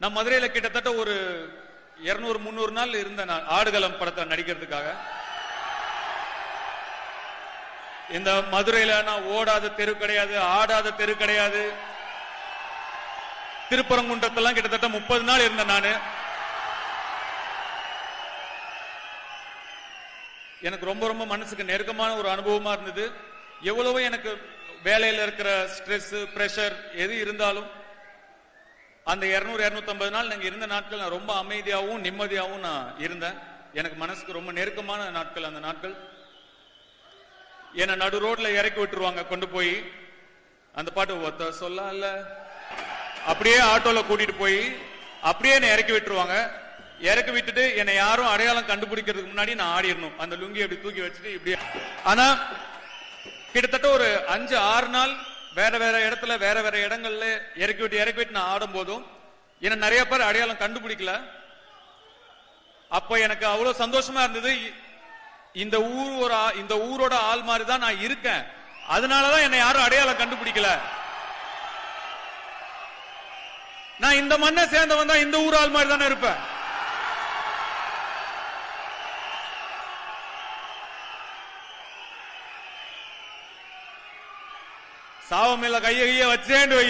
நான் மதுரையில கிட்டத்தட்ட ஒரு இருநூறு முந்நூறு நாள் இருந்தேன் நான் ஆடுகளம் படத்தை நடிக்கிறதுக்காக. இந்த மதுரையில நான் ஓடாத தெரு கிடையாது ஆடாத தெரு கிடையாது. திருப்பரங்குன்றத்தெல்லாம் கிட்டத்தட்ட முப்பது நாள் இருந்தேன் நான். எனக்கு ரொம்ப ரொம்ப மனசுக்கு நெருக்கமான ஒரு அனுபவமா இருந்தது. எவ்வளவோ எனக்கு வேலையில இருக்கிற ஸ்ட்ரெஸ் பிரஷர் எது இருந்தாலும் அந்த இரநூறு இரநூத்தம்பது நாள் நாங்கள் இருந்த நாட்கள் நான் ரொம்ப அமைதியாகவும் நிம்மதியாகவும் நான் இருந்தேன். எனக்கு மனசுக்கு ரொம்ப நெருக்கமான நாட்கள் அந்த நாட்கள். என்னை நடு ரோட்ல இறக்கி விட்டுருவாங்க கொண்டு போய். அந்த பாட்டு ஒத்த சொல்ல அப்படியே ஆட்டோல கூட்டிட்டு போய் அப்படியே என்னை இறக்கி விட்டுருவாங்க. இறக்கி விட்டுட்டு என்னை யாரும் அடையாளம் கண்டுபிடிக்கிறதுக்கு முன்னாடி நான் ஆடிடணும். அந்த லுங்கி அப்படி தூக்கி வச்சுட்டு இப்படி ஆனா கிட்டத்தட்ட ஒரு அஞ்சு ஆறு நாள் வேற வேற இடத்துல வேற வேற இடங்கள்ல இறக்கி விட்டு இறக்கி விட்டு நான் ஆடும் போதும் என்ன நிறைய பேர் அடையாளம் கண்டுபிடிக்கல. அப்ப எனக்கு அவ்வளவு சந்தோஷமா இருந்தது. இந்த ஊர் ஒரு ஆ- இந்த ஊரோட ஆள் மாதிரி தான் நான் இருக்கேன். அதனாலதான் என்னை யாரும் அடையாளம் கண்டுபிடிக்கல. நான் இந்த மண்ணை சேர்ந்தவன் தான் இந்த ஊர் ஆள் மாதிரி தானே இருப்பேன். சாவ மேல கைய கைய வச்சேன் வை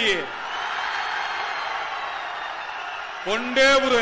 கொண்டே புரு.